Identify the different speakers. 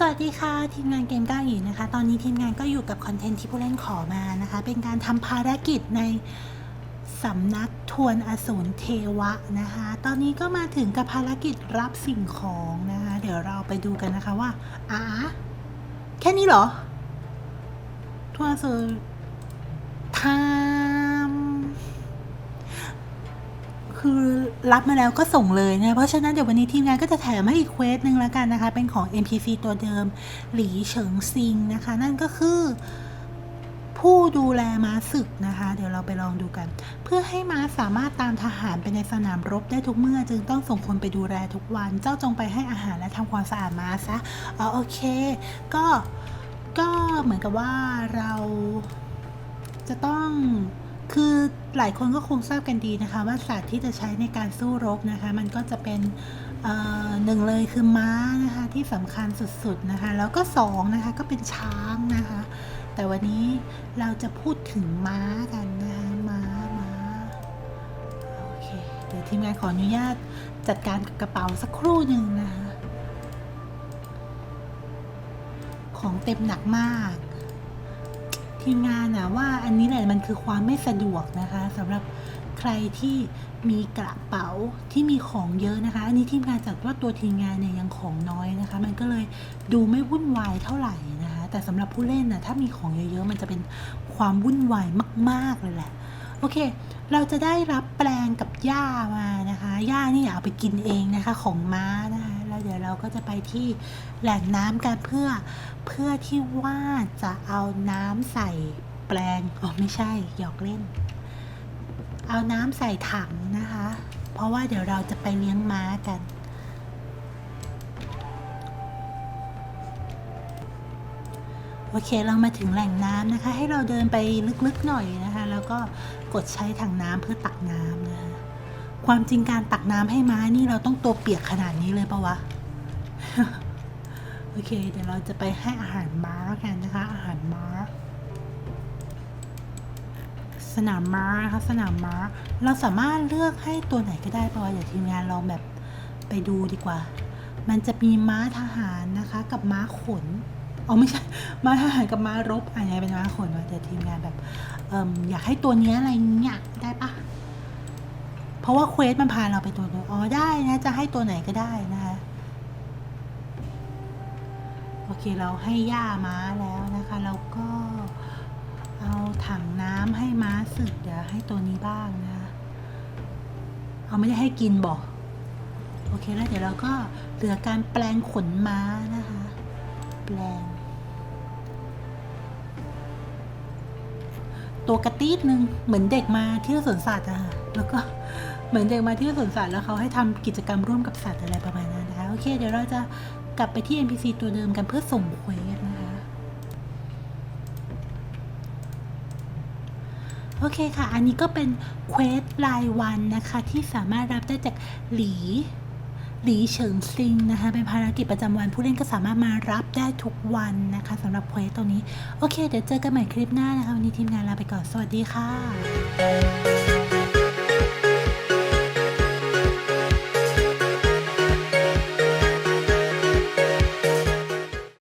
Speaker 1: สวัสดีค่ะ ทีมงานเกมก้าวหยีนะคะ ตอนนี้ทีมงานก็อยู่กับคอนเทนต์ที่ผู้เล่นขอมานะคะ เป็นการทำภารกิจในสำนักทวนอสูรเทวะนะคะ ตอนนี้ก็มาถึงกับภารกิจรับสิ่งของนะคะ เดี๋ยวเราไปดูกันนะคะว่าอ๋าแค่นี้เหรอทวนอสูร คือรับมาแล้วก็ส่งเลยนะ เพราะฉะนั้นเดี๋ยววันนี้ทีมงานก็จะแถมให้อีกเควสหนึ่งแล้วกันนะคะ เป็นของ NPC ตัวเดิม หลีเฉิงซิงนะคะ นั่นก็คือผู้ดูแลม้าศึกนะคะ เดี๋ยวเราไปลองดูกัน เพื่อให้ม้าสามารถตามทหารไปในสนามรบได้ทุกเมื่อ จึงต้องส่งคนไปดูแลทุกวัน เจ้าจงไปให้อาหารและทำความสะอาดม้าซะอ๋อโอเค ก็ก็เหมือนกับว่าเราจะต้อง คือหลายคนก็คงทราบกันดีนะคะ ว่าสัตว์ที่จะใช้ในการสู้รบนะคะ มันก็จะเป็นหนึ่งเลยคือม้านะคะที่สำคัญสุดๆนะคะ แล้วก็สองนะคะก็เป็นช้างนะคะ แต่วันนี้เราจะพูดถึงม้ากันนะคะม้าม้าโอเคเดี๋ยวทีมงานขออนุญาตจัดการกับกระเป๋าสักครู่หนึ่งนะคะของเต็มหนักมาก ทีมงานนะว่าอันนี้แหละมันคือความไม่สะดวกนะคะสำหรับใครที่มีกระเป๋าที่มีของเยอะนะคะ อันนี้ทีมงานจัดว่าตัวทีมงานเนี่ยยังของน้อยนะคะ มันก็เลยดูไม่วุ่นวายเท่าไหร่นะคะ แต่สำหรับผู้เล่นนะถ้ามีของเยอะๆ มันจะเป็นความวุ่นวายมาก ๆเลยแหละ โอเค เราจะได้รับแปลงกับหญ้ามานะคะหญ้านี่อย่าเอาไปกินเองนะคะของม้านะคะ แล้วเดี๋ยวเราก็จะไปที่แหล่งน้ำกันเพื่อ เพื่อที่ว่าจะเอาน้ำใส่แปลงอ๋อไม่ใช่หยอกเล่น เอาน้ำใส่ถังนะคะ เพราะว่าเดี๋ยวเราจะไปเลี้ยงม้ากันโอเคเรามาถึงแหล่งน้ำนะคะ ให้เราเดินไปลึกๆหน่อยนะคะ แล้วก็กดใช้ถังน้ำเพื่อตักน้ำนะคะความจริงการตักน้ำให้ม้านี่เราต้องตัวเปียกขนาดนี้เลยปะวะ เค เดี๋ยวเราจะไปให้อาหารม้ากันนะคะ อาหารม้า สนามม้านะคะสนามม้า เราสามารถเลือกให้ตัวไหนก็ได้ปะวะเดี๋ยวทีมงานลองแบบไปดูดีกว่า มันจะมีม้าทหารนะคะ กับม้าขนอ๋อไม่ใช่ม้าทหารกับม้ารบอะไรเป็นม้าขนวะเดี๋ยวทีมงานแบบเอิมอยากให้ตัวเนี้ยอะไรเงี้ยได้ปะเพราะว่าเควสมันพาเราไปตัวเดียวอ๋อได้นะจะให้ตัวไหนก็ได้นะคะ โอเคเราให้ย่าม้าแล้วนะคะแล้วก็เอาถังน้ำให้ม้าสึกเดี๋ยวให้ตัวนี้บ้างนะ เอาไม่ได้ให้กินบอกโอเคแล้วเดี๋ยวเราก็เหลือการแปลงขนม้านะคะ แปลง ตัวกระตีดนึงเหมือนเด็กมาเที่ยวสวนสัตว์อะค่ะแล้วก็เหมือนเด็กมาเที่ยวสวนสัตว์แล้วเขาให้ทำกิจกรรมร่วมกับสัตว์อะไรประมาณนั้นนะคะโอเค เดี๋ยวเราจะ กลับไปที่ NPC ตัวเดิมกันเพื่อส่งเควสนะคะ โอเคค่ะ อันนี้ก็เป็นเควสรายวันนะคะ ที่สามารถรับได้จากหลีหลีเฉิงซิงนะคะเป็นภารกิจประจำวันผู้เล่นก็สามารถมารับได้ทุกวันนะคะสำหรับเควสตัวนี้ โอเค เดี๋ยวเจอกันใหม่คลิปหน้านะคะ วันนี้ทีมงานลาไปก่อน สวัสดีค่ะ